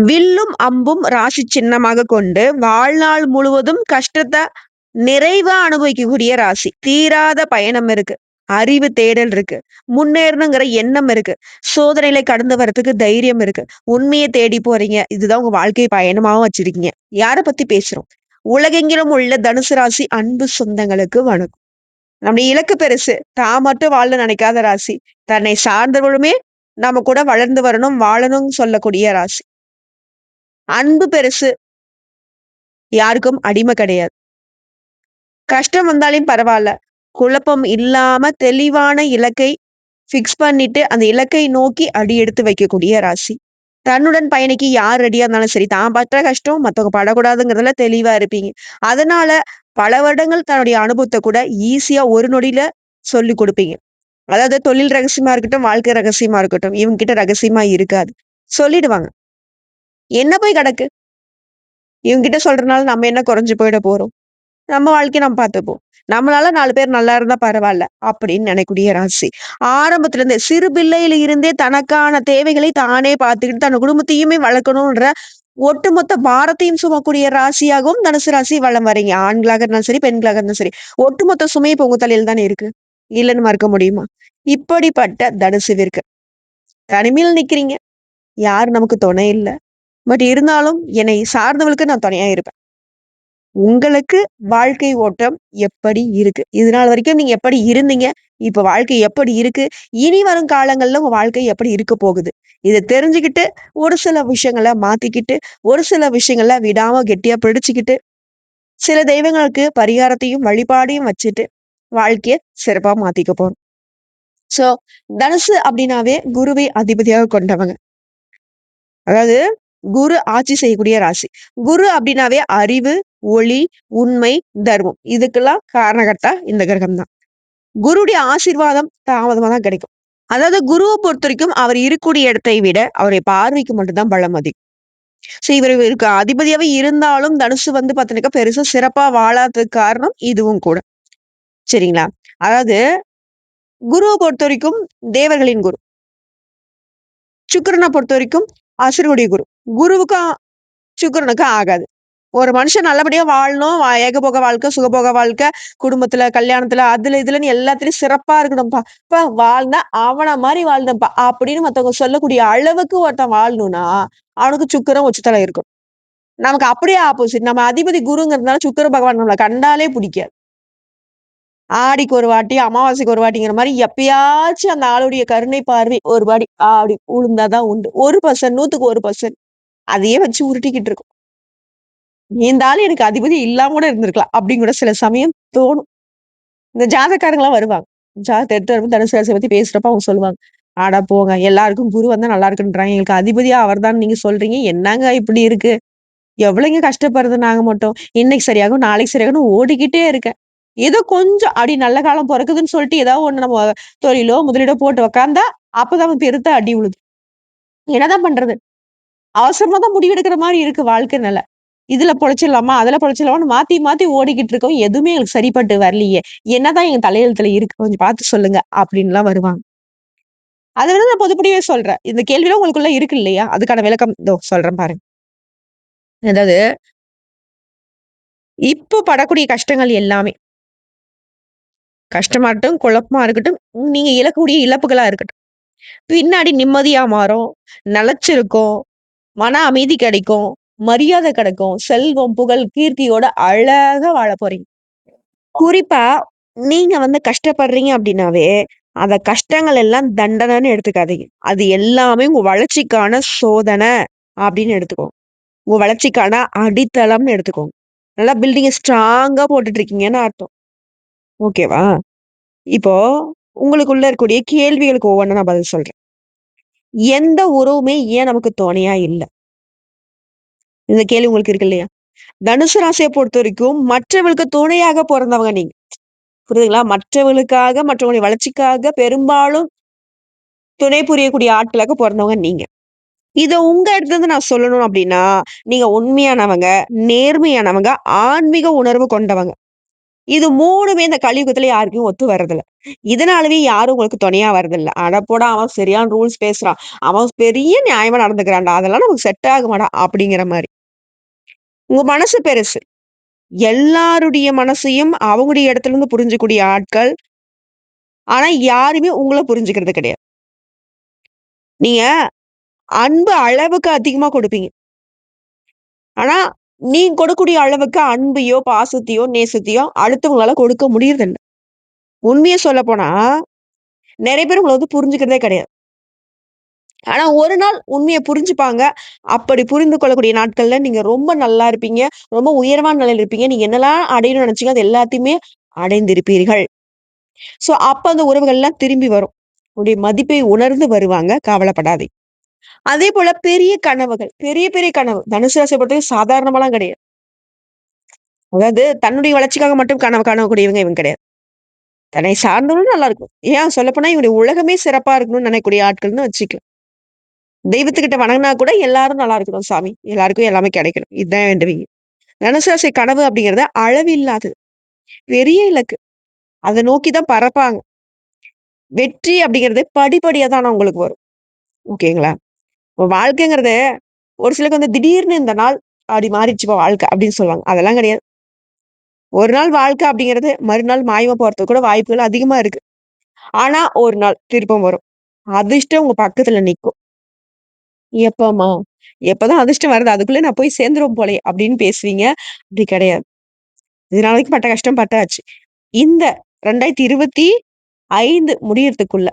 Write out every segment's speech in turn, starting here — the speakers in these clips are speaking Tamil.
வில்லும் அம்பும் ராசி சின்னமாக கொண்டு வாழ்நாள் முழுவதும் கஷ்டத்த நிறைவா அனுபவிக்கக்கூடிய ராசி. தீராத பயணம் இருக்கு. அறிவு தேடல் இருக்கு. முன்னேறணுங்கிற எண்ணம் இருக்கு. சோதனையில கடந்து வரதுக்கு தைரியம் இருக்கு. உண்மையை தேடி போறீங்க. இதுதான் உங்க வாழ்க்கை பயணமாவும் வச்சிருக்கீங்க. யாரை பத்தி பேசுறோம்? உலகெங்கிலும் உள்ள தனுசு ராசி அன்பு சொந்தங்களுக்கு வணக்கம். நம்முடைய இலக்கு பெருசு. தான் மட்டும் வாழ நினைக்காத ராசி. தன்னை சார்ந்தவர்களுமே நம்ம கூட வளர்ந்து வரணும், வாழணும்னு சொல்லக்கூடிய ராசி. அன்பு பெருசு. யாருக்கும் அடிமை கிடையாது. கஷ்டம் வந்தாலும் பரவாயில்ல குழப்பம் இல்லாம தெளிவான இலக்கை ஃபிக்ஸ் பண்ணிட்டு, அந்த இலக்கை நோக்கி அடி எடுத்து வைக்கக்கூடிய ராசி. தன்னுடன் பயணிக்கு யார் ரெடியா இருந்தாலும் சரி, தான் பற்ற கஷ்டம் மத்தவங்க படக்கூடாதுங்கிறதுல தெளிவா இருப்பீங்க. அதனால பல வருடங்கள் தன்னுடைய அனுபவத்தை கூட ஈஸியா ஒரு நொடியில சொல்லி கொடுப்பீங்க அதாவது தொழில் ரகசியமா இருக்கட்டும், வாழ்க்கை ரகசியமா இருக்கட்டும், இவங்க கிட்ட ரகசியமா இருக்காது. சொல்லிடுவாங்க. என்ன போய் கிடக்கு? இவங்கிட்ட சொல்றதுனால நம்ம என்ன குறைஞ்சு போயிட போறோம்? நம்ம வாழ்க்கையை நம்ம பார்த்துப்போம். நம்மளால நாலு பேர் நல்லா இருந்தா பரவாயில்ல அப்படின்னு நினைக்கூடிய ராசி. ஆரம்பத்துல இருந்தே சிறு பிள்ளையில இருந்தே தனக்கான தேவைகளை தானே பார்த்துக்கிட்டு, தன் குடும்பத்தையுமே வளர்க்கணும்ன்ற ஒட்டுமொத்த பாரத்தையும் சுமக்கூடிய ராசியாகவும் தனுசு ராசி வளம் வரீங்க. ஆண்களாக இருந்தாலும் சரி, பெண்களாக இருந்தாலும் சரி. ஒட்டுமொத்த சுமை இப்போ உங்க தலையில் தானே இருக்கு. இல்லன்னு மறுக்க முடியுமா? இப்படிப்பட்ட தனுசுவிற்கு தனிமையில நிக்கிறீங்க. யார் நமக்கு துணை இல்லை பட் இருந்தாலும் என்னை சார்ந்தவளுக்கு நான் துணையா இருப்பேன். உங்களுக்கு வாழ்க்கை ஓட்டம் எப்படி இருக்கு? இதுநாள் வரைக்கும் நீங்க எப்படி இருந்தீங்க? இப்ப வாழ்க்கை எப்படி இருக்கு? இனி வரும் காலங்கள்ல உங்க வாழ்க்கை எப்படி இருக்க போகுது? இதை தெரிஞ்சுக்கிட்டு, ஒரு சில விஷயங்கள மாத்திக்கிட்டு, ஒரு சில விஷயங்கள விடாம கெட்டியா பிடிச்சுக்கிட்டு, சில தெய்வங்களுக்கு பரிகாரத்தையும், வழிபாடையும் வச்சுட்டு, வாழ்க்கைய சிறப்பா மாத்திக்க போறோம். சோ, தனுசு அப்படின்னாவே குருவை அதிபதியாக கொண்டவங்க. அதாவது குரு ஆட்சி செய்யக்கூடிய ராசி. குரு அப்படின்னாவே அறிவு, ஒளி, உண்மை, தர்மம். இதுக்கெல்லாம் காரணகர்த்தா இந்த கிரகம் தான். குருடைய ஆசீர்வாதம் தாமதமா தான் கிடைக்கும். அதாவது குருவ பொறுத்தவரைக்கும் அவர் இருக்கக்கூடிய இடத்தை விட, அவருடைய பார்வைக்கு மட்டும்தான் பலம் அதிகம். சோ, இவர் இவருக்கு அதிபதியாவே இருந்தாலும் தனுசு வந்து பார்த்தீங்கன்னாக்கா பெருசா சிறப்பா வாழாததுக்கு காரணம் இதுவும் கூட. சரிங்களா? அதாவது குருவ பொறுத்தவரைக்கும் தேவர்களின் குரு. சுக்கிரன பொறுத்தவரைக்கும் அசுரனுடைய குரு. குருவுக்கும் சுக்கிரனுக்கும் ஆகாது. ஒரு மனுஷன் நல்லபடியா வாழணும். ஏகபோக வாழ்க்கை, சுகபோக வாழ்க்கை, குடும்பத்துல, கல்யாணத்துல, அதுல இதுலன்னு எல்லாத்துலயும் சிறப்பா இருக்கணும்ப்பா. இப்ப வாழ்ந்தா அவன மாதிரி வாழ்ந்தேன்ப்பா. அப்படின்னு மத்தவங்க சொல்லக்கூடிய அளவுக்கு ஒருத்தன் வாழணும்னா, அவனுக்கு சுக்கரம் உச்சத்தலை இருக்கும் நமக்கு அப்படியே ஆப்போசிட். நம்ம அதிபதி குருங்கிறதுனால சுக்கர பகவான் நம்மள கண்டாலே பிடிக்காது ஆடிக்கு ஒரு வாட்டி, அமாவாசைக்கு ஒரு வாட்டிங்கிற மாதிரி எப்பயாச்சும் அந்த ஆளுடைய கருணை பார்வை ஒரு வாட்டி அப்படி உளுந்தாதான் உண்டு. 1% 100க்கு 1% அதையே வச்சு உருட்டிக்கிட்டு இருக்கும். இந்த எனக்கு அதிபதி இல்லாம கூட இருந்திருக்கலாம். அப்படின்னு கூட சில சமயம் தோணும். இந்த ஜாதகக்காரங்கலாம் வருவாங்க. ஜாதகத்தை எடுத்து வரும்போது தனுசு ராசியை பத்தி பேசுறப்ப அவங்க சொல்லுவாங்க. ஆடா போங்க. எல்லாருக்கும் குரு வந்தா நல்லா இருக்குன்றாங்க. எங்களுக்கு அதிபதியா அவர்தான்னு நீங்க சொல்றீங்க. என்னங்க இப்படி இருக்கு? எவ்வளவுங்க கஷ்டப்படுறது நாங்க மட்டும். இன்னைக்கு சரியாகும், நாளைக்கு சரியாகும் ஓடிக்கிட்டே இருக்கேன். ஏதோ கொஞ்சம் அப்படி நல்ல காலம் பிறக்குதுன்னு சொல்லிட்டு ஏதாவது ஒண்ணு நம்ம தொழிலோ, முதலீடோ போட்டு உக்காந்தா, அப்பதான் பெருத்த அடி உழுது என்னதான் பண்றது? அவசரமா தான் முடிவெடுக்கிற மாரி இருக்கு வாழ்க்கை நில. இதுல பொழச்சிடலாமா? அதுல பொழச்சிடலாமான்னு மாத்தி மாத்தி ஓடிக்கிட்டு இருக்கோம். எதுவுமே எங்களுக்கு சரிப்பட்டு வரலையே. என்னதான் எங்க தலையெழுத்துல இருக்கு? கொஞ்சம் பார்த்து சொல்லுங்க. அப்படின்லாம் வருவாங்க. அத நான் பொதுப்படியே சொல்றேன். இந்த கேள்விலாம் உங்களுக்குள்ள இருக்கு இல்லையா? அதுக்கான விளக்கம் இதோ சொல்றேன் பாருங்க. அதாவது இப்போ படக்கூடிய கஷ்டங்கள் எல்லாமே கஷ்டமா இருக்கட்டும், குழப்பமா இருக்கட்டும், நீங்க இழக்கக்கூடிய இழப்புகளா இருக்கட்டும். பின்னாடி நிம்மதியா மாறும், நிலைச்சிருக்கும், மன அமைதி கிடைக்கும், மரியாதை கிடைக்கும், செல்வம், புகழ், கீர்த்தியோட அழகா வாழப் போறீங்க. குறிப்பா நீங்க வந்து கஷ்டப்படுறீங்க அப்படின்னாவே, அந்த கஷ்டங்கள் எல்லாம் தண்டனைன்னு எடுத்துக்காதீங்க. அது எல்லாமே உங்க வளர்ச்சிக்கான சோதனை அப்படின்னு எடுத்துக்கோங்க. உங்க வளர்ச்சிக்கான அடித்தளம்னு எடுத்துக்கோங்க. நல்லா பில்டிங்க ஸ்ட்ராங்கா போட்டுட்டு இருக்கீங்கன்னு அர்த்தம். ஓகேவா? இப்போ உங்களுக்குள்ள இருக்கக்கூடிய கேள்விகளுக்கு ஒவ்வொண்ணா நான் பதில் சொல்றேன். எந்த உறவுமே ஏன் நமக்கு துணையா இல்ல? இந்த கேள்வி உங்களுக்கு இருக்கு இல்லையா? தனுசு ராசிய பொறுத்தவரைக்கும் மற்றவர்களுக்கு துணையாக பொறந்தவங்க நீங்க. புரியுதுங்களா? மற்றவர்களுக்காக, மற்றவங்களுடைய வளர்ச்சிக்காக பெரும்பாலும் துணை புரியக்கூடிய ஆட்களாக பொறந்தவங்க நீங்க. இத உங்க இடத்துல இருந்து நான் சொல்லணும் அப்படின்னா, நீங்க உண்மையானவங்க, நேர்மையானவங்க, ஆன்மீக உணர்வு கொண்டவங்க. இது மூணுமே இந்த கலியுகத்துல யாருக்கும் ஒத்து வரதில்ல. இதனாலவே யாரும் உங்களுக்கு துணையா வரதில்ல. "அட போடா! அவன் சரியான ரூல்ஸ் பேசுறான். அவன் பெரிய நியாயமா நடந்துக்கிறான்டா. அதெல்லாம் நமக்கு செட் ஆக மாட்டான் அப்படிங்கிற மாதிரி உங்க மனசு பெருசு. எல்லாருடைய மனசையும் அவங்களுடைய இடத்துல இருந்து புரிஞ்சக்கூடிய ஆட்கள். ஆனா, யாருமே உங்களை புரிஞ்சுக்கிறது கிடையாது. நீங்க அன்பு அளவுக்கு அதிகமா கொடுப்பீங்க ஆனா, நீ கொடுக்கக்கூடிய அளவுக்கு அன்பையோ, பாசத்தையோ, நேசத்தையோ அடுத்தவங்களால கொடுக்க முடியறதில்ல. சொல்ல போனா நிறைய பேர் உங்களை வந்து புரிஞ்சுக்கிறதே கிடையாது. ஆனா, ஒரு நாள் உண்மையை புரிஞ்சுப்பாங்க. அப்படி புரிந்து கொள்ளக்கூடிய நாட்கள்ல நீங்க ரொம்ப நல்லா இருப்பீங்க. ரொம்ப உயர்வான நிலையில இருப்பீங்க. நீங்க என்னெல்லாம் அடையணும்னு நினைச்சீங்க அது எல்லாத்தையுமே அடைந்திருப்பீர்கள். ஸோ, அப்ப அந்த உறவுகள்லாம் திரும்பி வரும். உடைய மதிப்பை உணர்ந்து வருவாங்க. கவலைப்படாதீங்க. அதே போல பெரிய கனவுகள். பெரிய பெரிய கனவு. தனுசு ராசியை பொறுத்தவரைக்கும் சாதாரணமெல்லாம் கிடையாது. அதாவது தன்னுடைய வளர்ச்சிக்காக மட்டும் கனவு காணக்கூடியவங்க இவங்க கிடையாது. தன்னை சார்ந்தவங்களும் நல்லா இருக்கும். ஏன் சொல்லப்போனா இவருடைய உலகமே சிறப்பா இருக்கணும்னு நினைக்கக்கூடிய ஆட்கள்னு வச்சுக்கலாம். தெய்வத்துக்கிட்ட வணங்குனா கூட எல்லாரும் நல்லா இருக்கணும் சாமி. எல்லாருக்கும் எல்லாமே கிடைக்கணும். இதுதான் வேண்டுவீங்க. தனுசு ராசி கனவு அளவு அளவில்லாதது. பெரிய இலக்கு. அதை நோக்கி தான் பறப்பாங்க. வெற்றி அப்படிங்கிறது படிப்படியாக தான் உங்களுக்கு வரும். ஓகேங்களா? வாழ்க்கைங்கிறது ஒரு சிலருக்கு வந்து திடீர்னு இந்த நாள் அப்படி மாறிடுச்சுப்பா வாழ்க்கை அப்படின்னு சொல்லுவாங்க. அதெல்லாம் கிடையாது. ஒரு நாள் வாழ்க்கை அப்படிங்கிறது மறுநாள் மாயமா போறதுக்கு கூட வாய்ப்புகள் அதிகமா இருக்கு. ஆனா, ஒரு நாள் திருப்பம் வரும். அதிர்ஷ்டம் உங்க பக்கத்துல நிக்கும். எப்பமா எப்பதான் அதிர்ஷ்டம் வருது? அதுக்குள்ள நான் போய் சேர்ந்துருவோம் போலே அப்படின்னு பேசுவீங்க. அப்படி கிடையாது. இதுநாள் வரைக்கும் பட்ட கஷ்டம் பட்டாச்சு. இந்த 2025 முடியறதுக்குள்ள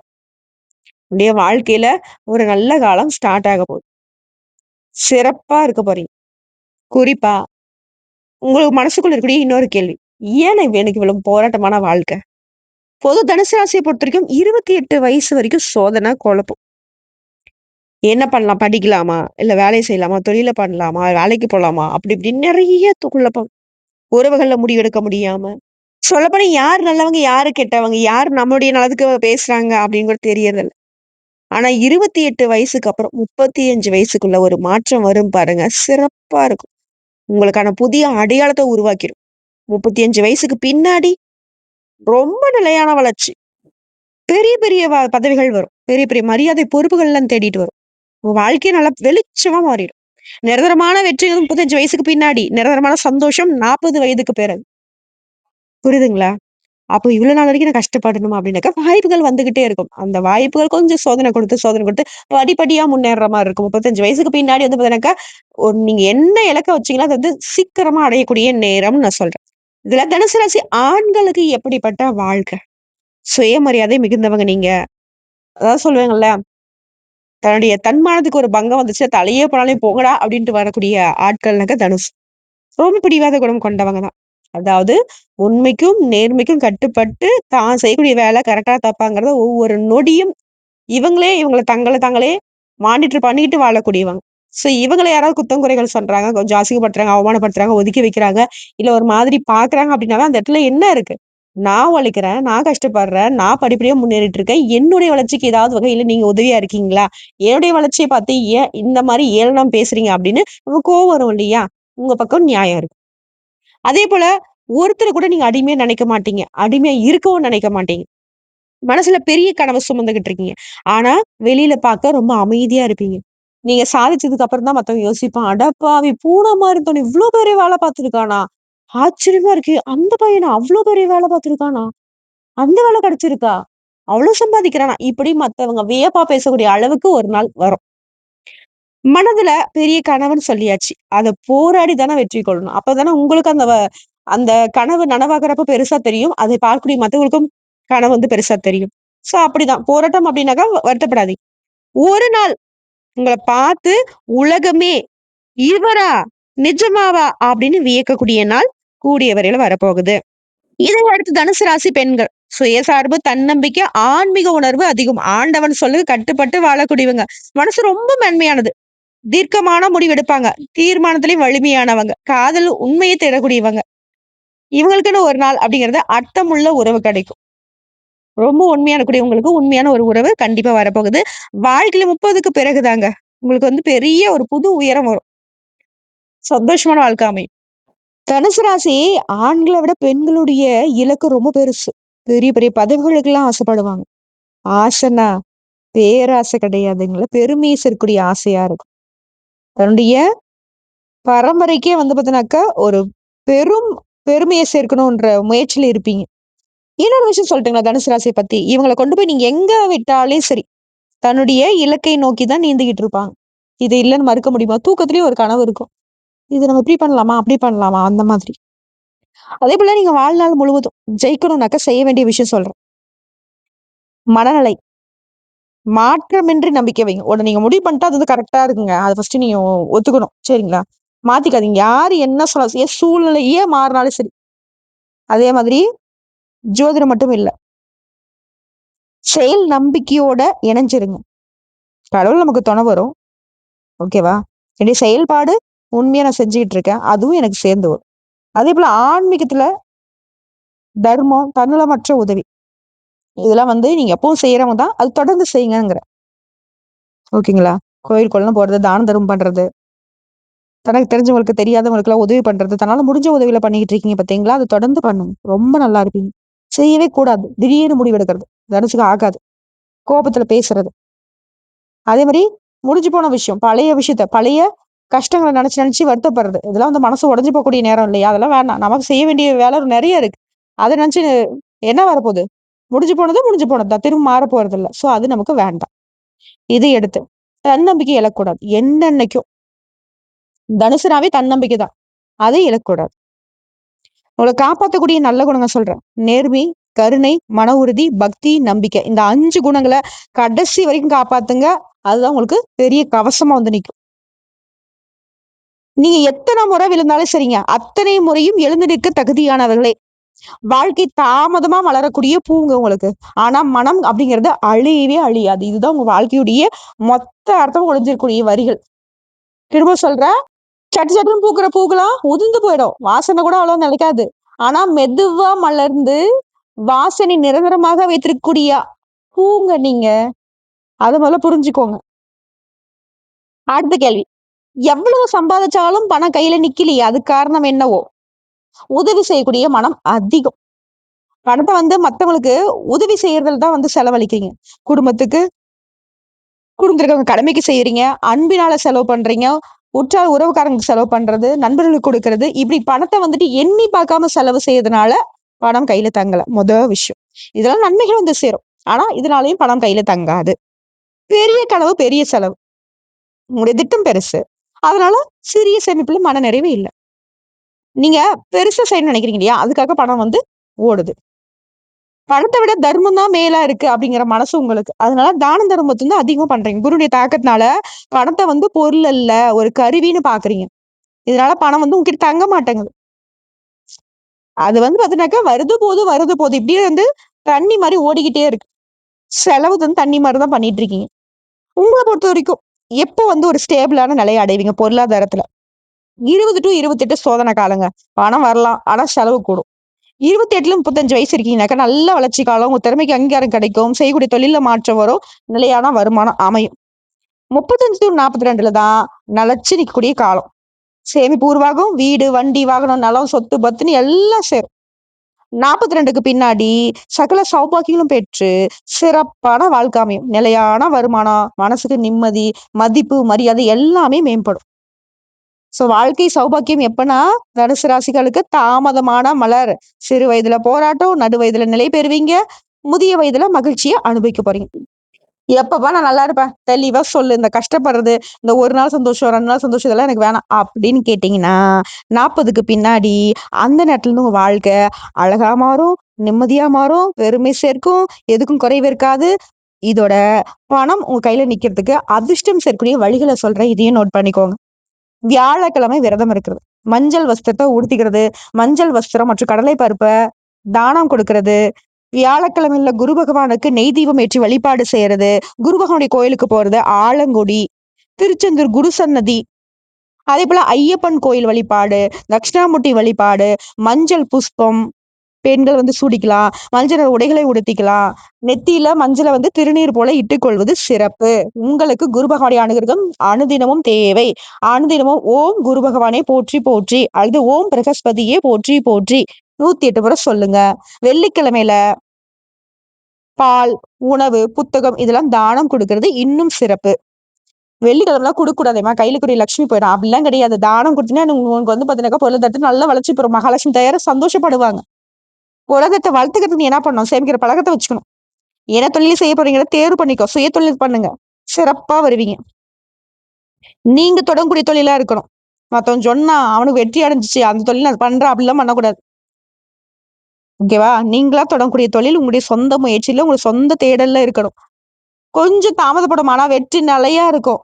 உடைய வாழ்க்கையில ஒரு நல்ல காலம் ஸ்டார்ட் ஆக போகுது. சிறப்பா இருக்க போறீங்க. குறிப்பா உங்களுக்கு மனசுக்குள்ள இருக்கக்கூடிய இன்னொரு கேள்வி. ஏன் எனக்கு இவ்வளவு போராட்டமான வாழ்க்கை? பொது தனுசு ராசிய பொறுத்தவரைக்கும் 28 வயசு வரைக்கும் சோதனை, குழப்பம். என்ன பண்ணலாம்? படிக்கலாமா? இல்ல வேலையை செய்யலாமா? தொழில பண்ணலாமா? வேலைக்கு போகலாமா அப்படி இப்படின்னு நிறைய குழப்பம். உறவுகள்ல முடிவெடுக்க முடியாம. சொல்லப்போனா யார் நல்லவங்க? யாரு கெட்டவங்க? யார் நம்மளுடைய நலத்துக்கு பேசுறாங்க? அப்படின்னு கூட தெரியறதில்ல. ஆனா 28 வயசுக்கு அப்புறம் 35 வயசுக்குள்ள ஒரு மாற்றம் வரும் பாருங்க. சிறப்பா இருக்கும். உங்களுக்கான புதிய அடையாளத்தை உருவாக்கிடும் முப்பத்தி அஞ்சு வயசுக்கு பின்னாடி ரொம்ப நிலையான வளர்ச்சி. பெரிய பெரிய வ பதவிகள் வரும். பெரிய பெரிய மரியாதை பொறுப்புகள்லாம் தேடிட்டு வரும். உங்க வாழ்க்கையே நல்லா வெளிச்சமா மாறிடும். நிரந்தரமான வெற்றி முப்பத்தஞ்சு வயசுக்கு பின்னாடி. நிரந்தரமான சந்தோஷம் 40 வயதுக்கு பிறகு. புரியுதுங்களா? அப்போ இவ்வளோ நாள் வரைக்கும் நான் கஷ்டப்படணுமா? அப்படின்னாக்கா வாய்ப்புகள் வந்துகிட்டே இருக்கும். அந்த வாய்ப்புகள் கொஞ்சம் சோதனை கொடுத்து, சோதனை கொடுத்து படிப்படியா முன்னேற மாதிரி இருக்கும். 35 வயசுக்கு பின்னாடி வந்து பார்த்தீங்கன்னாக்கா, ஒரு நீங்க என்ன இலக்க வச்சீங்களோ, அது வந்து சீக்கிரமா அடையக்கூடிய நேரம்னு நான் சொல்றேன். இதுல தனுசு ராசி ஆண்களுக்கு எப்படிப்பட்ட வாழ்க்கை? சுயமரியாதை மிகுந்தவங்க நீங்க. அதாவது சொல்லுவாங்கல்ல, தன்னுடைய தன்மானத்துக்கு ஒரு பங்கம் வந்துச்சு, தலையே போனாலே போகடா அப்படின்ட்டு வரக்கூடிய ஆட்கள்னாக்கா தனுசு. ரொம்ப பிடிவாத குணம் கொண்டவங்க தான். அதாவது உண்மைக்கும், நேர்மைக்கும் கட்டுப்பட்டு தான் செய்யக்கூடிய வேலை கரெக்டாக தப்பாங்கிறத ஒவ்வொரு நொடியும் இவங்களே இவங்கள தங்களை தாங்களே மானிட்டர் பண்ணிட்டு வாழக்கூடியவங்க. ஸோ இவங்களை யாராவது குத்தம் குறைகள் சொல்றாங்க, கொஞ்சம் அசிங்கப்படுத்துறாங்க, அவமானப்படுத்துறாங்க, ஒதுக்கி வைக்கிறாங்க, இல்ல ஒரு மாதிரி பார்க்குறாங்க அப்படின்னாவே அந்த இடத்துல என்ன இருக்கு? நான் உழைக்கிறேன், நான் கஷ்டப்படுறேன், நான் படிப்படியா முன்னேறிட்டு இருக்கேன். என்னுடைய வளர்ச்சிக்கு ஏதாவது வகையில நீங்க உதவியா இருக்கீங்களா? என்னுடைய வளர்ச்சியை பார்த்து ஏன் இந்த மாதிரி ஏளனம் பேசுறீங்க அப்படின்னு நம்ம கோவம் வரும் இல்லையா? உங்க பக்கம் நியாயம் இருக்கு. அதே போல ஒருத்தரை கூட நீங்க அடிமையா நினைக்க மாட்டீங்க. அடிமையா இருக்கவும் நினைக்க மாட்டீங்க. மனசுல பெரிய கனவை சுமந்துகிட்டு இருக்கீங்க. ஆனா, வெளியில பார்க்க ரொம்ப அமைதியா இருப்பீங்க. நீங்க சாதிச்சதுக்கு அப்புறம் தான் மத்தவங்க யோசிப்பான். "அடப்பாவி! பூனை மாதிரி தோணும் இவ்வளவு பெரிய வேலை பார்த்துருக்கானா? ஆச்சரியமா இருக்கு. அந்த பையனை அவ்வளவு பெரிய வேலை பார்த்துருக்கானா? அந்த வேலை கிடைச்சிருக்கா? அவ்வளவு சம்பாதிக்கிறானா?" இப்படி மத்தவங்க வியப்பா பேசக்கூடிய அளவுக்கு ஒரு நாள் வரும். மனதுல பெரிய கனவுன்னு சொல்லியாச்சு. அத போராடி தானே வெற்றி கொள்ளணும். அப்பதானே உங்களுக்கு அந்த வ அந்த கனவு நனவாகுறப்ப பெருசா தெரியும். அதை பார்க்கக்கூடிய மத்தவங்களுக்கும் கனவு வந்து பெருசா தெரியும். ஸோ அப்படிதான். போராட்டம் அப்படின்னாக்கா வருத்தப்படாதீங்க. ஒரு நாள் உங்கள பார்த்து உலகமே, "இவரா? நிஜமாவா?" அப்படின்னு வியக்கக்கூடிய நாள் கூடிய வரையில வரப்போகுது. இதை அடுத்து தனுசு ராசி பெண்கள். சுயசார்பு, தன்னம்பிக்கை, ஆன்மீக உணர்வு அதிகம். ஆண்டவன் சொல்லுக்கு கட்டுப்பட்டு வாழக்கூடியவங்க. மனசு ரொம்ப மென்மையானது. தீர்க்கமான முடிவெடுப்பாங்க. தீர்மானத்திலையும் வலிமையானவங்க. காதல் உண்மையை தேடக்கூடியவங்க. இவங்களுக்குன்னு ஒரு நாள் அப்படிங்கறது அர்த்தமுள்ள உறவு கிடைக்கும். ரொம்ப உண்மையான கூடியவங்களுக்கு உண்மையான ஒரு உறவு கண்டிப்பா வரப்போகுது. வாழ்க்கையில 30க்கு பிறகுதாங்க. உங்களுக்கு வந்து பெரிய ஒரு புது உயரம் வரும். சந்தோஷமான வாழ்க்கை அமையும். தனுசு ராசி ஆண்கள விட பெண்களுடைய இலக்கு ரொம்ப பெருசு. பெரிய பெரிய பதவிகளுக்கெல்லாம் ஆசைப்படுவாங்க. ஆசைன்னா, பேராசை கிடையாதுங்களா பெருமையை சேர்க்கக்கூடிய ஆசையா இருக்கும். தன்னுடைய பரம்பரைக்கே வந்து பார்த்தீங்கன்னாக்கா, ஒரு பெரும் பெருமையை சேர்க்கணுன்ற முயற்சியில் இருப்பீங்க. இன்னொரு விஷயம் சொல்லிட்டுங்களா தனுசு ராசியை பத்தி? இவங்களை கொண்டு போய் நீங்க எங்க விட்டாலே சரி, தன்னுடைய இலக்கை நோக்கி தான் நீந்திக்கிட்டு இருப்பாங்க. இது இல்லைன்னு மறுக்க முடியுமா? தூக்கத்திலேயும் ஒரு கனவு இருக்கும். இது நம்ம இப்படி பண்ணலாமா? அப்படி பண்ணலாமா? அந்த மாதிரி. அதே போல நீங்க வாழ்நாள் முழுவதும் ஜெயிக்கணும்னாக்கா செய்ய வேண்டிய விஷயம் சொல்றேன். மனநிலை. மாற்றமின்றி நம்பிக்கை வைங்க. உடனே நீங்க முடிவு பண்ணிட்டா அது வந்து கரெக்ட்டா இருக்குங்க. அதை ஃபஸ்ட்டு நீங்க ஒத்துக்கணும். சரிங்களா? மாத்திக்காதீங்க. யாரு என்ன சொல்ல ஏன் சூழ்நிலையே மாறினாலும் சரி. அதே மாதிரி ஜோதிடம் மட்டும் இல்லை செயல் நம்பிக்கையோட இணைஞ்சிருங்க. கடவுள் நமக்கு துணை வரும். ஓகேவா? என்னுடைய செயல்பாடு உண்மையா நான் செஞ்சுக்கிட்டு இருக்கேன். அதுவும் எனக்கு சேர்ந்து வரும். அதே போல் ஆன்மீகத்துல தர்மம், தன்னலமற்ற உதவி. இதெல்லாம் வந்து நீங்க எப்பவும் செய்யறவங்க தான். அது தொடர்ந்து செய்யுங்கிற ஓகேங்களா? கோயில் குளம் போறது, தான தர்மம் பண்றது. தனக்கு தெரிஞ்சவங்களுக்கு, தெரியாதவங்களுக்குலாம் உதவி பண்றது. தன்னால முடிஞ்ச உதவியில பண்ணிக்கிட்டு இருக்கீங்க பார்த்தீங்களா? அது தொடர்ந்து பண்ணுங்க. ரொம்ப நல்லா இருப்பீங்க. செய்யவே கூடாது. திடீர்னு முடிவெடுக்கிறது. தனுசுக்கு ஆகாது. கோபத்துல பேசுறது. அதே மாதிரி முடிஞ்சு போன விஷயம். பழைய விஷயத்த, பழைய கஷ்டங்களை நினைச்சு நினைச்சு வருத்தப்படுறது. இதெல்லாம் வந்து மனசு உடஞ்சு போகக்கூடிய நேரம் இல்லையா? அதெல்லாம் வேண்டாம். நமக்கு செய்ய வேண்டிய வேலை நிறைய இருக்கு. அத நினைச்சு என்ன வரப்போகுது முடிஞ்சு போனது முடிஞ்சு போனது தான். திரும்ப மாற போறதில்ல. சோ அது நமக்கு வேண்டாம். இது எடுத்து தன்னம்பிக்கை இழக்கக்கூடாது. என்னென்னைக்கும் தனுசுனாவே தன்னம்பிக்கை தான். அதை இழக்கக்கூடாது. உங்களை காப்பாத்தக்கூடிய நல்ல குணங்கள் சொல்றேன். நேர்மை, கருணை, மன உறுதி, பக்தி, நம்பிக்கை. இந்த அஞ்சு குணங்களை கடைசி வரைக்கும் காப்பாத்துங்க. அதுதான் உங்களுக்கு பெரிய கவசமா வந்து நிக்கும். நீங்க எத்தனை முறை விழுந்தாலும் சரிங்க. அத்தனை முறையும் எழுந்து நிற்க தகுதியானவர்களே. வாழ்க்கை தாமதமா மலரக்கூடிய பூங்க உங்களுக்கு. ஆனா மனம் அப்படிங்கிறது அழியவே அழியாது. இதுதான் உங்க வாழ்க்கையுடைய மொத்த அர்த்தம் ஒளிஞ்சிருக்கக்கூடிய வரிகள். திரும்ப சொல்றேன். சட்டு சட்டுன்னு பூக்குற பூக்கெல்லாம் உதிர்ந்து போயிடும். வாசனை கூட அவ்வளவு நிலைக்காது. ஆனா மெதுவா மலர்ந்து வாசனை நிரந்தரமாக வைத்திருக்கக்கூடிய பூங்க நீங்க. அத முதல்ல புரிஞ்சுக்கோங்க. அடுத்த கேள்வி. எவ்வளவு சம்பாதிச்சாலும் பணம் கையில நிக்கலையே. அதுக்கு காரணம் என்னவோ? உதவி செய்யக்கூடிய மனம் அதிகம். பணத்தை வந்து மத்தவங்களுக்கு உதவி செய்யறதுல தான் வந்து செலவழிக்கிறீங்க. குடும்பத்துக்கு குடும்பத்திற்கு கடமைக்கு செய்யறீங்க அன்பினால செலவு பண்றீங்க. உற்றார் உறவுக்காரங்களுக்கு செலவு பண்றது, நண்பர்களுக்கு கொடுக்கறது இப்படி பணத்தை வந்துட்டு எண்ணி பார்க்காம செலவு செய்யறதுனால பணம் கையில தங்கல. மொத விஷயம். இதெல்லாம் நன்மைகள் வந்து சேரும். ஆனா இதனாலயும் பணம் கையில தங்காது. பெரிய கனவு, பெரிய செலவு. உங்களுடைய திட்டம் பெருசு. அதனால சிறிய சேமிப்புல மன நிறைவு இல்ல. நீங்க பெருசா செய்யணும்னு நினைக்கிறீங்க இல்லையா? அதுக்காக பணம் வந்து ஓடுது. பணத்தை விட தர்மம் தான் மேலா இருக்கு அப்படிங்கிற மனசு உங்களுக்கு. அதனால தான தர்மத்தை வந்து அதிகமா பண்றீங்க. குருடைய தாக்கத்தினால பணத்தை வந்து பொருள் அல்ல, ஒரு கருவின்னு பார்க்குறீங்க. இதனால பணம் வந்து உங்ககிட்ட தங்க மாட்டேங்குது. அது வந்து பார்த்தீங்கன்னாக்கா வருது போது, வருது போது. இப்படியே வந்து தண்ணி மாதிரி ஓடிக்கிட்டே இருக்கு. செலவு வந்து தண்ணி மாதிரி தான் பண்ணிட்டு இருக்கீங்க. உங்களை பொறுத்த வரைக்கும் எப்போ வந்து ஒரு ஸ்டேபிளான நிலையை அடைவீங்க பொருளாதாரத்துல? இருபது டு இருபத்தெட்டு சோதனை காலங்க. பணம் வரலாம். ஆனா செலவு கூடும். 28ல 35 வயசு இருக்கீங்கனாக்கா நல்ல வளர்ச்சி காலம். உங்க திறமைக்கு அங்கீகாரம் கிடைக்கும். செய்யக்கூடிய தொழில மாற்றம் வரும். நிலையான வருமானம் அமையும். 35 டூ 42ல தான் நிலச்சி நிற்கக்கூடிய காலம். சேமிப்பு உருவாகும். வீடு, வண்டி, வாகனம், நிலம், சொத்து, பத்துன்னு எல்லாம் சேரும். 42க்கு பின்னாடி சகல சௌபாக்கியங்களும் பெற்று சிறப்பான வாழ்க்கை அமையும். நிலையான வருமானம், மனசுக்கு நிம்மதி, மதிப்பு, மரியாதை எல்லாமே மேம்படும். சோ வாழ்க்கை சௌபாக்கியம் எப்பன்னா, தனுசு ராசிகளுக்கு தாமதமான மலர். சிறு வயதுல போராட்டம், நடு வயதுல நிலை பெறுவீங்க. முதிய வயதுல மகிழ்ச்சிய அனுபவிக்க போறீங்க. எப்பப்பா நான் நல்லா இருப்பேன். தெளிவா சொல்லு. இந்த கஷ்டப்படுறது, இந்த ஒரு நாள் சந்தோஷம், ரெண்டு நாள் சந்தோஷம் இதெல்லாம் எனக்கு வேணாம். அப்படின்னு கேட்டீங்கன்னா, 40க்கு பின்னாடி அந்த நேரத்துல இருந்து உங்க வாழ்க்கை அழகா மாறும், நிம்மதியா மாறும், பெருமை சேர்க்கும், எதுக்கும் குறைவு இருக்காது. இதோட பணம் உங்க கையில நிக்கிறதுக்கு அதிர்ஷ்டம் சேர்க்கக்கூடிய வழிகளை சொல்றேன். இதையும் நோட் பண்ணிக்கோங்க. வியாழக்கிழமை விரதம் இருக்கிறது. மஞ்சள் வஸ்திரத்தை உடுத்திக்கிறது. மஞ்சள் வஸ்திரம் மற்றும் கடலை பருப்பை தானம் கொடுக்கறது வியாழக்கிழமையில குரு பகவானுக்கு நெய் தீபம் ஏற்றி வழிபாடு செய்யறது. குரு பகவானுடைய கோயிலுக்கு போறது. ஆலங்குடி, திருச்செந்தூர் குரு சன்னதி, அதேபோல ஐயப்பன் கோயில் வழிபாடு, தட்சிணாமூர்த்தி வழிபாடு, மஞ்சள் புஷ்பம், பெண்கள் வந்து சூடிக்கலாம். மஞ்சள் நிற உடைகளை உடுத்திக்கலாம். நெத்தியில மஞ்சளை வந்து திருநீர் போல இட்டுக்கொள்வது சிறப்பு. உங்களுக்கு குரு பகவானுடைய அனுகிரகம் அனுதினமும் தேவை. அனுதினமும் ஓம் குரு பகவானை போற்றி போற்றி அல்லது ஓம் பிரகஸ்பதியே போற்றி போற்றி 108 முறை சொல்லுங்க. வெள்ளிக்கிழமையில பால், உணவு, புத்தகம் இதெல்லாம் தானம் கொடுக்கறது இன்னும் சிறப்பு. வெள்ளிக்கிழமைலாம் குடுக்கக்கூடாதேம்மா, கையில கூடிய லட்சுமி போயிடும். அப்படிலாம் கிடையாது. தானம் கொடுத்தீங்கன்னா உங்களுக்கு வந்து பார்த்தீங்கன்னாக்கா பொருளாதாரத்துல நல்லா வளர்ச்சி பெறும். மகாலட்சுமி தாயாரும் சந்தோஷப்படுவாங்க. உலகத்தை வளர்த்துக்கிறதுக்கு நீ என்ன பண்ணணும்? சேமிக்கிற பழக்கத்தை வச்சுக்கணும். என்ன தொழில் செய்ய போறீங்களோ தேர்வு பண்ணிக்கோ. சுய தொழில் பண்ணுங்க. சிறப்பா வருவீங்க. நீங்க தொடங்கக்கூடிய தொழிலா இருக்கணும். மத்தவன் சொன்னா, அவனுக்கு வெற்றி அடைஞ்சிச்சு அந்த தொழில் அது பண்ற அப்படிலாம் பண்ணக்கூடாது. ஓகேவா? நீங்களா தொடங்கக்கூடிய தொழில் உங்களுடைய சொந்த முயற்சியில, உங்களுடைய சொந்த தேடல்ல இருக்கணும். கொஞ்சம் தாமதப்படும். ஆனா வெற்றி நிலையா இருக்கும்.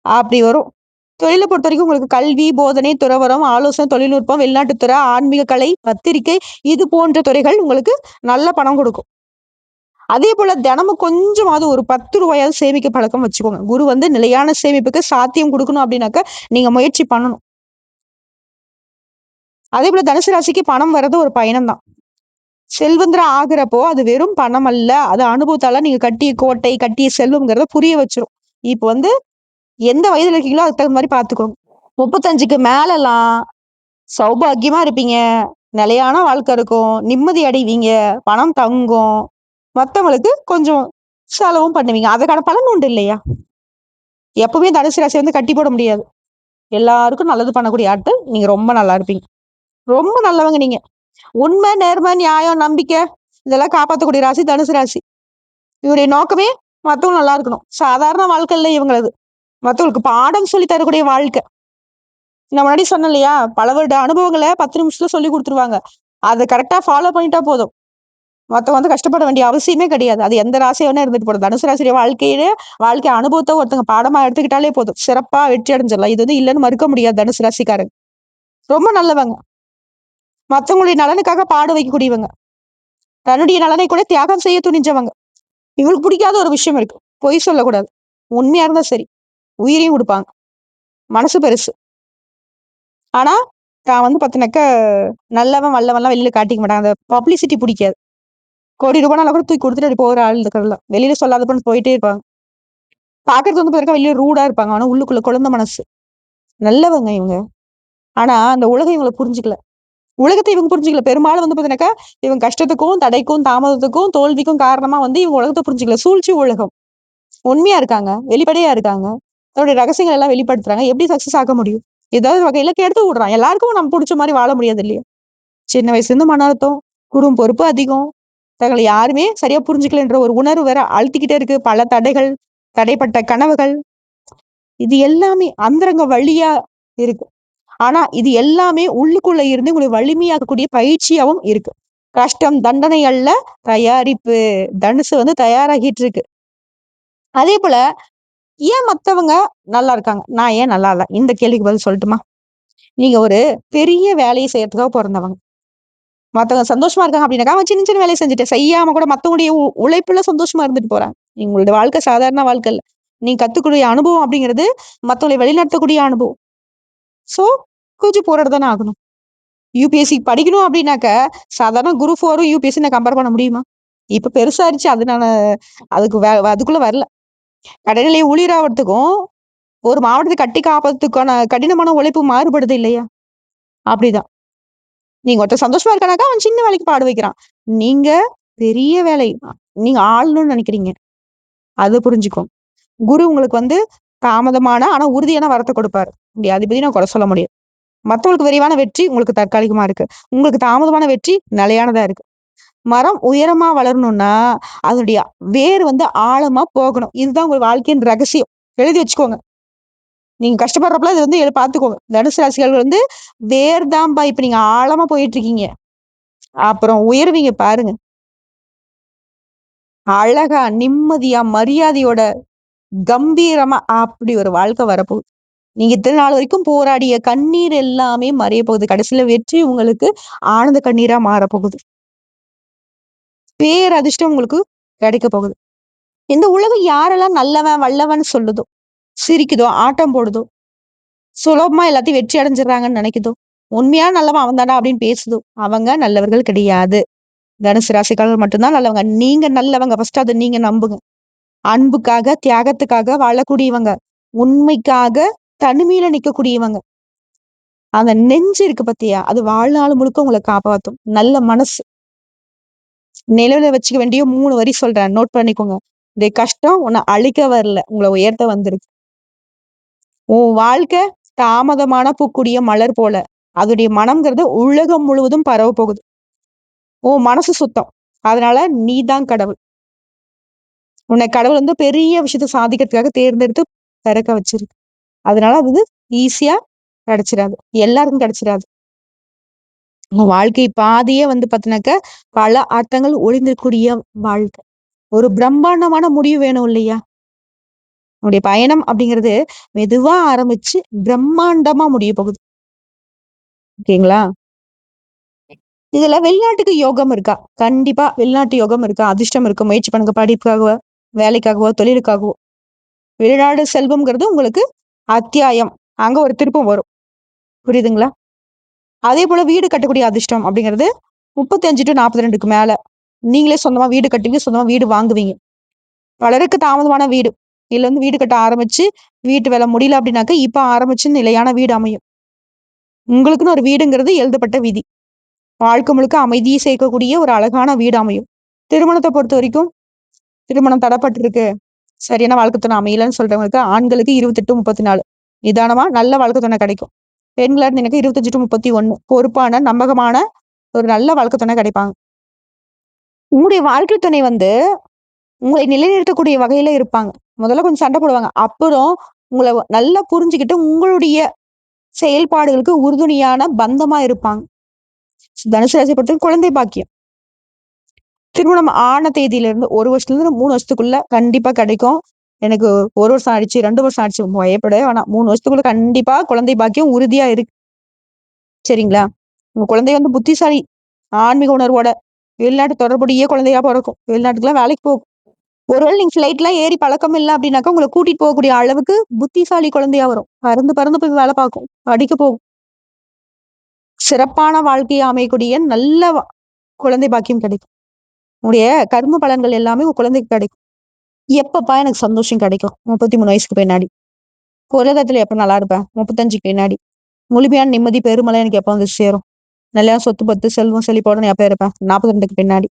அப்படி வரும். தொழில பொறுத்தவரைக்கும் உங்களுக்கு கல்வி, போதனை, துறவறம், ஆலோசனை, தொழில்நுட்பம், வெளிநாட்டுத்துறை, ஆன்மீக கலை, பத்திரிக்கை இது போன்ற துறைகள் உங்களுக்கு நல்ல பணம் கொடுக்கும் அதே போல தினமும் கொஞ்சமாவது ஒரு பத்து ரூபாயாவது சேமிக்க பழக்கம் வச்சுக்கோங்க. குரு வந்து நிலையான சேமிப்புக்கு சாத்தியம் கொடுக்கணும் அப்படின்னாக்க, நீங்க முயற்சி பண்ணணும். அதேபோல தனுசு ராசிக்கு பணம் வர்றது ஒரு பயணம் தான். செல்வந்தரா ஆகுறப்போ, அது வெறும் பணம் அல்ல. அது அனுபவத்தால நீங்க கட்டிய கோட்டை, கட்டிய செல்வம்ங்கிறத புரிய வச்சிரும் இப்போ வந்து எந்த வயதுல இருக்கீங்களோ அதுக்கு தகுந்த மாதிரி பார்த்துக்கோங்க. 35க்கு மேலலாம் சௌபாகியமா இருப்பீங்க. நிலையான வாழ்க்கை இருக்கும். நிம்மதி அடைவீங்க. பணம் தங்கும். மற்றவங்களுக்கு கொஞ்சம் செலவும் பண்ணுவீங்க. அதுக்கான பலன் உண்டு இல்லையா? எப்பவுமே தனுசு ராசி வந்து கட்டி போட முடியாது. எல்லாருக்கும் நல்லது பண்ணக்கூடிய ஆட்கள் நீங்க ரொம்ப நல்லா இருப்பீங்க. ரொம்ப நல்லவங்க நீங்க. உண்மை, நேர்மை, நியாயம், நம்பிக்கை இதெல்லாம் காப்பாற்றக்கூடிய ராசி தனுசு ராசி. இவருடைய நோக்கமே மற்றவங்க நல்லா இருக்கணும். சாதாரண வாழ்க்கையில இவங்களது. மற்றவங்களுக்கு பாடம் சொல்லி தரக்கூடிய வாழ்க்கை. நான் முன்னாடி சொன்னேன் இல்லையா? பல வருட அனுபவங்களை பத்து நிமிஷத்துல சொல்லி கொடுத்துருவாங்க அதை கரெக்டாக ஃபாலோ பண்ணிட்டா போதும். மற்றவங்க வந்து கஷ்டப்பட வேண்டிய அவசியமே கிடையாது. அது எந்த ராசியா வேணா இருந்துட்டு போட்டும். தனுசு ராசியுடைய வாழ்க்கையிலே வாழ்க்கை அனுபவத்தை ஒருத்தவங்க பாடமா எடுத்துக்கிட்டாலே போதும். சிறப்பா வெற்றி அடைஞ்சிடலாம். இது வந்து இல்லைன்னு மறுக்க முடியாது தனுசு ராசிக்காரங்க. ரொம்ப நல்லவங்க. மற்றவங்களுடைய நலனுக்காக பாட வைக்கக்கூடியவங்க. தன்னுடைய நலனை கூட தியாகம் செய்ய துணிஞ்சவங்க. இவங்களுக்கு பிடிக்காத ஒரு விஷயம் இருக்கு. பொய் சொல்லக்கூடாது. உண்மையா இருந்தா சரி. உயிரையும் கொடுப்பாங்க மனசு பெருசு. ஆனா, தான் வந்து பார்த்தீனாக்க நல்லவன், வல்லவன்லாம் வெளியில காட்டிக்க மாட்டாங்க. அந்த பப்ளிசிட்டி பிடிக்காது. கோடி ரூபானாலும் கூட தூக்கி கொடுத்துட்டு அப்படி போற ஆள் இருக்கிறதுலாம். வெளில சொல்லாத பண்ணி போயிட்டே இருப்பாங்க. பார்க்கறதுக்கு வந்து பார்த்தீங்கன்னா வெளியே ரூடா இருப்பாங்க. ஆனா உள்ளுக்குள்ள குழந்தை மனசு. நல்லவங்க இவங்க. ஆனா, அந்த உலகம் இவங்கள புரிஞ்சுக்கல. உலகத்தை இவங்க புரிஞ்சுக்கல. பெரும்பாலும் வந்து பாத்தீங்கன்னாக்கா இவங்க கஷ்டத்துக்கும், தடைக்கும், தாமதத்துக்கும், தோல்விக்கும் காரணமா வந்து இவங்க உலகத்தை புரிஞ்சுக்கல. சூழ்ச்சி உலகம். உண்மையா இருக்காங்க. வெளிப்படையா இருக்காங்க. தன்னுடைய ரகசியங்கள் எல்லாம் வெளிப்படுத்துறாங்க. எப்படி சக்சஸ் ஆக முடியும்? ஏதாவது வகையில கெடுத்து விடுறான். எல்லாருக்கும் நம்ம புடிச்ச மாதிரி வாழ முடியாது இல்லையா? சின்ன வயசுலேருந்து மன அழுத்தம், குறும் பொறுப்பு அதிகம். தங்களை யாருமே சரியா புரிஞ்சுக்கலன்ற ஒரு உணர்வு வேற அழுத்திக்கிட்டே இருக்கு. பல தடைகள், தடைப்பட்ட கனவுகள். இது எல்லாமே அந்தரங்க வழியா இருக்கு. ஆனா, இது எல்லாமே உள்ளுக்குள்ள இருந்து உங்களை வலிமையாக்கக்கூடிய பயிற்சியாவும் இருக்கு. கஷ்டம் தண்டனை அல்ல, தயாரிப்பு. தனுசு வந்து தயாராகிட்டு இருக்கு. அதே போல ஏன் மத்தவங்க நல்லா இருக்காங்க? நான் ஏன் நல்லா இல்லை இந்த கேள்விக்கு பதில் சொல்லட்டுமா? நீங்க ஒரு பெரிய வேலையை செய்யறதுக்காக பிறந்தவங்க மத்தவங்க சந்தோஷமா இருக்காங்க அப்படின்னாக்கா, அவன் சின்ன சின்ன வேலையை செஞ்சுட்டு, செய்யாம கூட மற்றவங்களுடைய உ உழைப்புல சந்தோஷமா இருந்துட்டு போறாங்க. உங்களோட வாழ்க்கை சாதாரண வாழ்க்கை இல்லை நீ கத்துக்கூடிய அனுபவம் அப்படிங்கிறது மற்றவங்களை வழிநடத்தக்கூடிய அனுபவம். ஸோ கொஞ்சம் போராடி தானே ஆகணும். யூபிஎஸ்சி படிக்கணும் அப்படின்னாக்க, சாதாரண குரூப் ஃபோரும் யூபிஎஸ்சி நான் கம்பேர் பண்ண முடியுமா? இப்ப பெருசாயிருச்சு. அது நான் அதுக்கு வே அதுக்குள்ள வரல. கடைநிலை ஊழியராவறதுக்கும், ஒரு மாவட்டத்தை கட்டி காப்பதுக்கான கடினமான உழைப்பு மாறுபடுது இல்லையா? அப்படிதான். நீங்க ஒருத்தன் சந்தோஷமா இருக்கானாக்கா, அவன் சின்ன வேலைக்கு பாடு வைக்கிறான். நீங்க பெரிய வேலை நீங்க ஆளணும்னு நினைக்கிறீங்க. அது புரிஞ்சுக்கும் குரு உங்களுக்கு வந்து தாமதமான, ஆனா உறுதியான வரத்தை கொடுப்பாரு. இப்படி அத பத்தி நான் குறை சொல்ல முடியும் மத்தவங்களுக்கு விரைவான வெற்றி உங்களுக்கு தற்காலிகமா இருக்கு. உங்களுக்கு தாமதமான வெற்றி நிலையானதா இருக்கு. மரம் உயரமா வளரணும்னா, அதனுடைய வேர் வந்து ஆழமா போகணும். இதுதான் உங்கள் வாழ்க்கையின் ரகசியம். எழுதி வச்சுக்கோங்க. நீங்க கஷ்டப்படுறப்பலாம் இது வந்து பார்த்துக்கோங்க. தனுசு ராசிகள் வந்து வேர் தான்ப்பா இப்ப நீங்க ஆழமா போயிட்டு இருக்கீங்க. அப்புறம் உயருவீங்க பாருங்க. அழகா, நிம்மதியா, மரியாதையோட, கம்பீரமா அப்படி ஒரு வாழ்க்கை வரப்போகுது. நீங்க இத்தனை நாள் வரைக்கும் போராடிய கண்ணீர் எல்லாமே மறைய போகுது. கடைசியில வெற்றி உங்களுக்கு ஆனந்த கண்ணீரா மாறப்போகுது. பேரதிர்ஷ்டம் உங்களுக்கு கிடைக்க போகுது. இந்த உலகம் யாரெல்லாம் நல்லவன், வல்லவன் சொல்லுதோ, சிரிக்குதோ, ஆட்டம் போடுதோ, சுலபமா எல்லாத்தையும் வெற்றி அடைஞ்சிடறாங்கன்னு நினைக்குதோ, உண்மையா நல்லவன் அவன் தானா அப்படின்னு பேசுதோ அவங்க நல்லவர்கள் கிடையாது. தனுசு ராசிக்காரர்கள் மட்டும்தான் நல்லவங்க. நீங்க நல்லவங்க. ஃபர்ஸ்ட் அதை நீங்க நம்புங்க. அன்புக்காக தியாகத்துக்காக வாழக்கூடியவங்க. உண்மைக்காக தனிமையில நிக்கக்கூடியவங்க. அந்த நெஞ்சு இருக்கு பத்தியா? அது வாழ்நாள் முழுக்க உங்களை காப்பாற்றும் நல்ல மனசு. நிலவுல வச்சுக்க வேண்டிய மூணு வரி சொல்றேன். நோட் பண்ணிக்கோங்க. இந்த கஷ்டம் உன்னை அழிக்க வரல. உங்களை உயர்த்த வந்திருக்கு. உன் வாழ்க்கை தாமதமான பூக்கூடிய மலர் போல. அதோடைய மனம்ங்கிறது உலகம் முழுவதும் பரவ போகுது. உன் மனசு சுத்தம். அதனால நீ தான் கடவுள். உன்னை கடவுள் வந்து பெரிய விஷயத்த சாதிக்கிறதுக்காக தேர்ந்தெடுத்து பிறக்க வச்சிருக்கு. அதனால அது ஈஸியா கிடைச்சிடாது. எல்லாருக்கும் கிடைச்சிடாது. உங்க வாழ்க்கை பாதியே வந்து பாத்தீங்கன்னாக்க பல அர்த்தங்கள் ஒளிந்திருக்கூடிய வாழ்க்கை. ஒரு பிரம்மாண்டமான முடிவு வேணும் இல்லையா? உங்களுடைய பயணம் அப்படிங்கிறது மெதுவா ஆரம்பிச்சு பிரம்மாண்டமா முடிய போகுது. ஓகேங்களா? இதுல வெளிநாட்டுக்கு யோகம் இருக்கா? கண்டிப்பா வெளிநாட்டு யோகம் இருக்கா? அதிர்ஷ்டம் இருக்கு? முயற்சி பண்ணுங்க. படிப்புக்காகவோ வேலைக்காகவோ தொழிலுக்காகவோ. வெளிநாடு செல்வம்ங்கிறது உங்களுக்கு அத்தியாயம். அங்க ஒரு திருப்பம் வரும். புரியுதுங்களா? அதே போல் வீடு கட்டக்கூடிய அதிர்ஷ்டம் அப்படிங்கிறது முப்பத்தஞ்சு டு நாற்பத்தி ரெண்டுக்கு மேலே. நீங்களே சொந்தமாக வீடு கட்டுவீங்க சொந்தமாக வீடு வாங்குவீங்க. பலருக்கு தாமதமான வீடு. இல்லை வந்து வீடு கட்ட ஆரம்பிச்சு வீட்டு வேலை முடியல அப்படின்னாக்க இப்போ ஆரம்பிச்சு நிலையான வீடு அமையும். உங்களுக்குன்னு ஒரு வீடுங்கிறது எழுதப்பட்ட விதி. வாழ்க்கை முழுக்க அமைதியை சேர்க்கக்கூடிய ஒரு அழகான வீடு அமையும். திருமணத்தை பொறுத்த வரைக்கும் திருமணம் தடப்பட்டிருக்கு. சரியான வாழ்க்கை துணை அமையலன்னு சொல்றவங்களுக்கு ஆண்களுக்கு இருபத்தெட்டு முப்பத்தி நாலு. நிதானமா நல்ல வாழ்க்கை துணை கிடைக்கும். பெண்களா எனக்கு இருபத்தஞ்சு டு முப்பத்தி ஒன்று பொறுப்பான நம்பகமான ஒரு நல்ல வாழ்க்கை துணை கிடைப்பாங்க. உங்களுடைய வாழ்க்கை துணை வந்து உங்களை நிலைநிறுத்தக்கூடிய வகையில இருப்பாங்க. முதல்ல கொஞ்சம் சண்டை போடுவாங்க. அப்புறம் உங்களை நல்லா புரிஞ்சுக்கிட்டு உங்களுடைய செயல்பாடுகளுக்கு உறுதுணையான பந்தமா இருப்பாங்க. தனுசு ராசி பொறுத்த குழந்தை பாக்கியம். திருமணம் ஆன தேதியில இருந்து ஒரு வருஷத்துல இருந்து மூணு வருஷத்துக்குள்ள கண்டிப்பா கிடைக்கும். எனக்கு ஒரு வருஷம் ஆயிடுச்சு ரெண்டு வருஷம் ஆயிடுச்சு பயப்படவே வேணாம். மூணு வருஷத்துக்குள்ள கண்டிப்பா குழந்தை பாக்கியம் உறுதியா இருக்கு. சரிங்களா? உங்க குழந்தை வந்து புத்திசாலி ஆன்மீக உணர்வோட வெளிநாட்டு தொடர்புடைய குழந்தையா பிறக்கும். வெளிநாட்டுக்குலாம் வேலைக்கு போகும். ஒருவேளை நீங்க ஃபிளைட்லாம் ஏறி பழக்கம் இல்லை அப்படின்னாக்கா உங்களை கூட்டிட்டு போகக்கூடிய அளவுக்கு புத்திசாலி குழந்தையா வரும். பறந்து பறந்து போய் வேலை பார்க்கும். படிக்க போகும். சிறப்பான வாழ்க்கையை அமையக்கூடிய நல்ல குழந்தை பாக்கியம் கிடைக்கும். உங்களுடைய கர்ம பலன்கள் எல்லாமே உங்க குழந்தைக்கு கிடைக்கும். எப்பப்பா எனக்கு சந்தோஷம் கிடைக்கும்? முப்பத்தி மூணு வயசுக்கு பின்னாடி. உலகத்துல எப்ப நல்லா இருப்பேன்? முப்பத்தஞ்சுக்கு பின்னாடி. முழுமையான நிம்மதி பெருமலை எனக்கு எப்போ வந்து சேரும்? நல்லா சொத்து பத்து செல்வம் செழிப்போட எப்போ இருப்பேன்? நாற்பத்தி ரெண்டுக்கு பின்னாடி.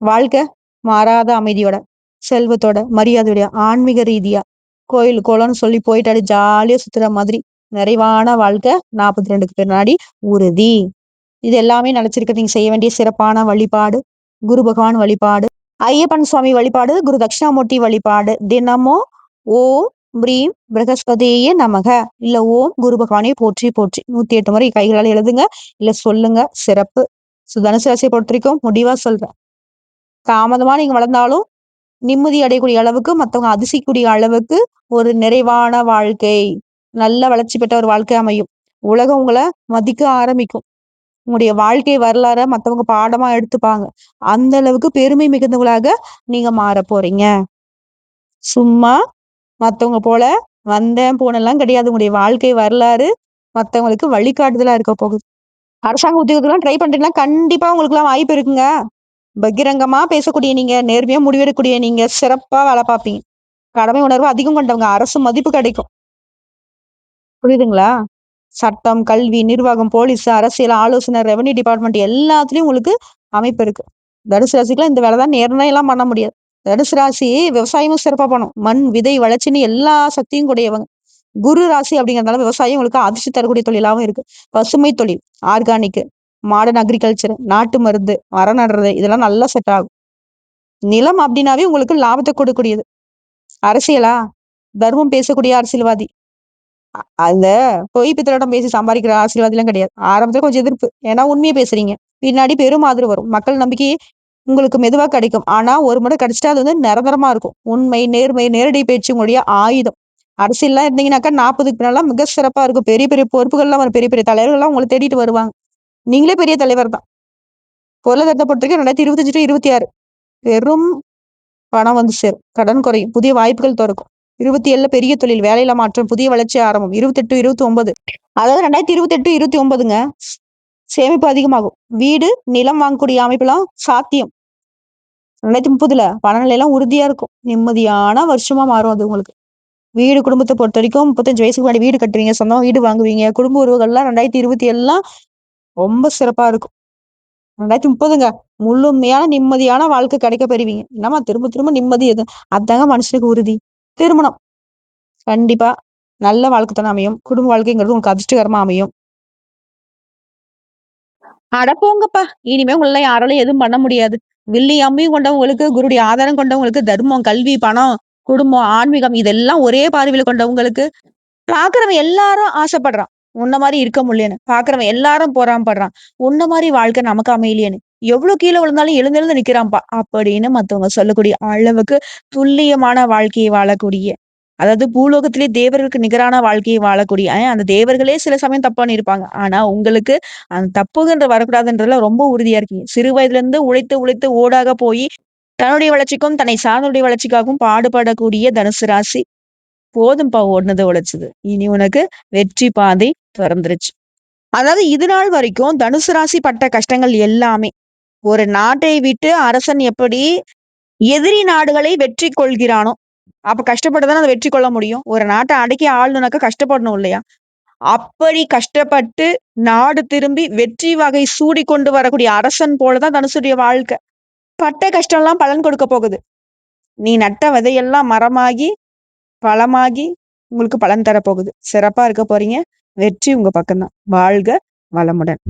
வாழ்க்கை மாறாத அமைதியோட செல்வத்தோட மரியாதையோட ஆன்மீக ரீதியா. கோயில் குளம்னு சொல்லி போயிட்டாடி ஜாலியா சுத்துற மாதிரி நிறைவான வாழ்க்கை நாற்பத்தி ரெண்டுக்கு பின்னாடி உறுதி. இது எல்லாமே நினைச்சிருக்க நீங்க செய்ய வேண்டிய சிறப்பான வழிபாடு குரு பகவான் வழிபாடு. ஐயப்பன் சுவாமி வழிபாடு குரு தட்சிணாமூர்த்தி வழிபாடு. தினமும் ஓம் பிரீம் பிரகஸ்பதியே நமக. இல்ல ஓம் குரு பகவானே போற்றி போற்றி. நூத்தி எட்டு முறை கைகளால் எழுதுங்க. இல்ல சொல்லுங்க. சிறப்பு. சுதனுசு ராசியை பொறுத்த வரைக்கும் முடிவா சொல்றேன். தாமதமா நீங்க வளர்ந்தாலும் நிம்மதி அடையக்கூடிய அளவுக்கு மத்தவங்க அதிசயக்கூடிய அளவுக்கு ஒரு நிறைவான வாழ்க்கை. நல்ல வளர்ச்சி பெற்ற ஒரு வாழ்க்கை அமையும். உலகம் உங்களை மதிக்க ஆரம்பிக்கும். உங்களுடைய வாழ்க்கை வரலாற மத்தவங்க பாடமா எடுத்துப்பாங்க. அந்த அளவுக்கு பெருமை மிகுந்தவங்களாக நீங்க மாற போறீங்க. சும்மா மத்தவங்க போல வந்தேன் போனெல்லாம் கிடையாது. உங்களுடைய வாழ்க்கை வரலாறு மத்தவங்களுக்கு வழிகாட்டுதலா இருக்க போகுது. அரசாங்க உத்தியோகத்துலாம் ட்ரை பண்றீங்கன்னா கண்டிப்பா உங்களுக்கு எல்லாம் வாய்ப்பு இருக்குங்க. பகிரங்கமா பேசக்கூடிய நீங்க நேர்மையா முடிவெடுக்கக்கூடிய நீங்க சிறப்பா வேலை பார்ப்பீங்க. கடமை உணர்வு அதிகம் கொண்டவங்க அரசு மதிப்பு கிடைக்கும். புரியுதுங்களா? சட்டம் கல்வி நிர்வாகம் போலீஸ் அரசியல் ஆலோசனை ரெவன்யூ டிபார்ட்மெண்ட் எல்லாத்துலயும் உங்களுக்கு அமைப்பு இருக்கு. தனுசு ராசிக்கெல்லாம் இந்த வேலை தான் நேர்மையா எல்லாம் பண்ண முடியாது. தனுசு ராசி விவசாயமும் சிறப்பா பண்ணும். மண் விதை வளர்ச்சின்னு எல்லா சக்தியும் கூடியவங்க. குரு ராசி அப்படிங்கறதுனால விவசாயம் உங்களுக்கு அதிர்ச்சி தரக்கூடிய தொழிலாகவும் இருக்கு. பசுமை தொழில் ஆர்கானிக் மாடர்ன் அக்ரிகல்ச்சர் நாட்டு மருந்து மரம் நடுறது இதெல்லாம் நல்லா செட் ஆகும். நிலம் அப்படின்னாவே உங்களுக்கு லாபத்தை கொடுக்கக்கூடியது. அரசியலா? தர்மம் பேசக்கூடிய அரசியல்வாதி. அந்த பொய் பித்தரோட பேசி சம்பாதிக்கிற ஆசீர்வாதம் எல்லாம் கிடையாது. ஆரம்பத்துல கொஞ்சம் எதிர்ப்பு. ஏன்னா உண்மையை பேசுறீங்க. பின்னாடி பெரும் ஆதரவு வரும். மக்கள் நம்பிக்கை உங்களுக்கு மெதுவா கிடைக்கும். ஆனா ஒரு முறை கிடைச்சிட்டா அது வந்து நிரந்தரமா இருக்கும். உண்மை நேர்மை நேரடி பேச்சு உங்களுடைய ஆயுதம். அரசியல்லாம் இருந்தீங்கன்னாக்கா நாற்பதுக்கு பின்னாலாம் மிக சிறப்பா இருக்கும். பெரிய பெரிய பொறுப்புகள்லாம் வரும். பெரிய பெரிய தலைவர்கள்லாம் உங்களை தேடிட்டு வருவாங்க. நீங்களே பெரிய தலைவர் தான். பொருளாதாரத்தை பொறுத்த வரைக்கும் ரெண்டாயிரத்தி இருபத்தஞ்சு டு இருபத்தி ஆறு. பெரும் பணம் வந்து சேரும். கடன் குறையும். புதிய வாய்ப்புகள் திறக்கும். இருபத்தி ஏழுல பெரிய தொழில் வேலையில மாற்றம் புதிய வளர்ச்சி ஆரம்பம் இருபத்தெட்டு இருபத்தி ஒன்பது அதாவது ரெண்டாயிரத்தி இருபத்தி எட்டு இருபத்தி ஒன்பதுங்க சேமிப்பு அதிகமாகும். வீடு நிலம் வாங்கக்கூடிய அமைப்புலாம் சாத்தியம். ரெண்டாயிரத்தி முப்பதுல பணநிலை எல்லாம் உறுதியா இருக்கும். நிம்மதியான வருஷமா மாறும் அது உங்களுக்கு. வீடு குடும்பத்தை பொறுத்த வரைக்கும் முப்பத்தஞ்சு வயசுக்கு முன்னாடி வீடு கட்டுவீங்க சொந்தம் வீடு வாங்குவீங்க குடும்ப உறவுகள்லாம் ரெண்டாயிரத்தி இருபத்தி ஏழுலாம் ரொம்ப சிறப்பா இருக்கும். ரெண்டாயிரத்தி முப்பதுங்க. முழுமையான நிம்மதியான வாழ்க்கை கிடைக்க பெறுவீங்க. என்னம்மா திரும்ப திரும்ப நிம்மதி எது? அதாங்க மனுஷனுக்கு உறுதி. திருமணம். கண்டிப்பா. நல்ல வாழ்க்கை தானே அமையும். குடும்ப வாழ்க்கைங்கிறது உங்களுக்கு அதிர்ஷ்டகரமா அமையும். அட போங்கப்பா. இனிமே உங்களை யாராலையும் எதுவும் பண்ண முடியாது. வில்லி அம்மையும் கொண்டவங்களுக்கு குருடைய ஆதாரம் கொண்டவங்களுக்கு தர்மம் கல்வி பணம் குடும்பம் ஆன்மீகம் இதெல்லாம் ஒரே பார்வையில கொண்டவங்களுக்கு பாக்குறவன் எல்லாரும் ஆசைப்படுறான். உன்ன மாதிரி இருக்க முடியலன்னு. பாக்குறவன் எல்லாரும் பொறாமப்படுறான். உன்ன மாதிரி வாழ்க்கை நமக்கு அமையலையேன்னு. எவ்வளவு கீழே விழுந்தாலும் எழுந்தெழுந்து நிக்கிறான்ப்பா. அப்படின்னு மத்தவங்க சொல்லக்கூடிய அளவுக்கு துல்லியமான வாழ்க்கையை வாழக்கூடிய அதாவது பூலோகத்திலே தேவர்களுக்கு நிகரான வாழ்க்கையை வாழக்கூடிய அந்த தேவர்களே சில சமயம் தப்பான்னு இருப்பாங்க ஆனா உங்களுக்கு அந்த தப்புகின்ற வரக்கூடாதுன்றதுல ரொம்ப உறுதியா இருக்கீங்க. சிறு வயதுல இருந்து உழைத்து உழைத்து ஓடாக போய் தன்னுடைய வளர்ச்சிக்கும் தன்னை சார்ந்தனுடைய வளர்ச்சிக்காகவும் பாடுபடக்கூடிய தனுசு ராசி போதும்பா ஓடுனது உழைச்சது. இனி உனக்கு வெற்றி பாதை திறந்துருச்சு. அதாவது இது நாள் வரைக்கும் தனுசு ராசி பட்ட கஷ்டங்கள் எல்லாமே ஒரு நாட்டை விட்டு அரசன் எப்படி எதிரி நாடுகளை வெற்றி கொள்கிறானோ அப்ப கஷ்டப்பட்டுதானே அதை வெற்றி கொள்ள முடியும். ஒரு நாட்டை அடக்கி ஆளணுனாக்கா கஷ்டப்படணும் இல்லையா? அப்படி கஷ்டப்பட்டு நாடு திரும்பி வெற்றி வகை சூடி கொண்டு வரக்கூடிய அரசன் போலதான் தனுசுடைய வாழ்க்கை. பட்ட கஷ்டம் எல்லாம் பலன் கொடுக்க போகுது. நீ நட்ட விதையெல்லாம் மரமாகி பழமாகி உங்களுக்கு பலன் தரப்போகுது. சிறப்பா இருக்க போறீங்க. வெற்றி உங்க பக்கம்தான். வாழ்க வளமுடன்.